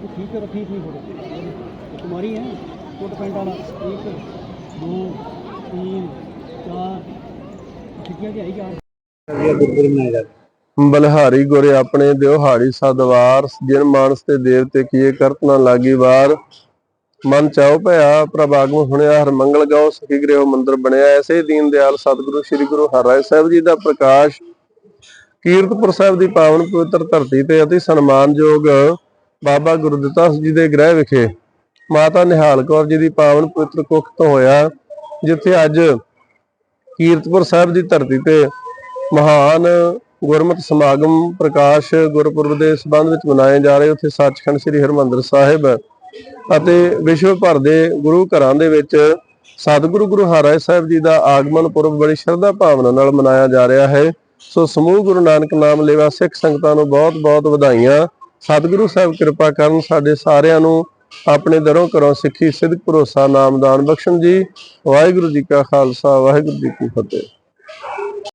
अरे हम ये तो ठीक है ठीक नहीं फोटो तुम्हारी है कोट पैंट वाला एक दो तीन चार छुट्टियाँ की आई चार गुरुद्वारे मनाए जाते ਬਲਿਹਾਰੀ ਗੁਰੇ ਆਪਣੇ ਦਿਵਹਾੜੀ ਸਦਵਾਰ ਜਿਨ ਮਾਨਸ ਤੇ ਦੇਵਤੇ ਕੀਏ ਕਰਤ ਨਾ ਲਾਗੀ ਵਾਰ ਮਨ ਚਾਉ ਭਇਆ ਪ੍ਰਭ ਆਗਮ ਸੁਣਿਆ ਹਰ ਮੰਗਲ ਗਾਓ ਸਖੀ ਗ੍ਰਹਿ ਮੰਦਰ ਬਣਿਆ ਐਸੇ ਹੀ ਦੀਨ ਦਿਆਲ ਸਤਿਗੁਰੂ ਸ੍ਰੀ ਗੁਰੂ ਹਰਿਰਾਏ ਸਾਹਿਬ ਜੀ ਦਾ ਪ੍ਰਕਾਸ਼ ਕੀਰਤਪੁਰ ਸਾਹਿਬ ਦੀ ਪਾਵਨ ਪਵਿੱਤਰ ਧਰਤੀ ਤੇ ਅਤੀ ਸਨਮਾਨਯੋਗ ਬਾਬਾ ਗੁਰਦਿੱਤਾ ਜੀ ਦੇ ਗ੍ਰਹਿ ਵਿਖੇ ਮਾਤਾ ਨਿਹਾਲ ਕੌਰ ਜੀ ਦੀ ਪਾਵਨ ਪਵਿੱਤਰ ਕੁੱਖ ਤੋਂ ਹੋਇਆ, ਜਿੱਥੇ ਅੱਜ ਕੀਰਤਪੁਰ ਸਾਹਿਬ ਦੀ ਧਰਤੀ ਤੇ ਮਹਾਨ ਗੁਰਮਤਿ ਸਮਾਗਮ ਪ੍ਰਕਾਸ਼ ਗੁਰਪੁਰਬ ਦੇ ਸਬੰਧ ਵਿੱਚ ਮਨਾਏ ਜਾ ਰਹੇ, ਉੱਥੇ ਸੱਚਖੰਡ ਸ੍ਰੀ ਹਰਿਮੰਦਰ ਸਾਹਿਬ ਅਤੇ ਵਿਸ਼ਵ ਭਰ ਦੇ ਗੁਰੂ ਘਰਾਂ ਦੇ ਵਿੱਚ ਸਤਿਗੁਰੂ ਗੁਰੂ ਹਰਿਰਾਏ ਸਾਹਿਬ ਜੀ ਦਾ ਆਗਮਨ ਪੁਰਬ ਬੜੀ ਸ਼ਰਧਾ ਭਾਵਨਾ ਨਾਲ ਮਨਾਇਆ ਜਾ ਰਿਹਾ ਹੈ। ਸੋ ਸਮੂਹ ਗੁਰੂ ਨਾਨਕ ਨਾਮ ਲੇਵਾ ਸਿੱਖ ਸੰਗਤਾਂ ਨੂੰ ਬਹੁਤ ਬਹੁਤ ਵਧਾਈਆਂ। ਸਤਿਗੁਰੂ ਸਾਹਿਬ ਕਿਰਪਾ ਕਰਨ ਸਾਡੇ ਸਾਰਿਆਂ ਨੂੰ ਆਪਣੇ ਦਰੋਂ ਘਰੋਂ ਸਿੱਖੀ ਸਿੱਧ ਭਰੋਸਾ ਨਾਮਦਾਨ ਬਖਸ਼ਣ ਜੀ। ਵਾਹਿਗੁਰੂ ਜੀ ਕਾ ਖਾਲਸਾ, ਵਾਹਿਗੁਰੂ ਜੀ ਕੀ ਫਤਿਹ।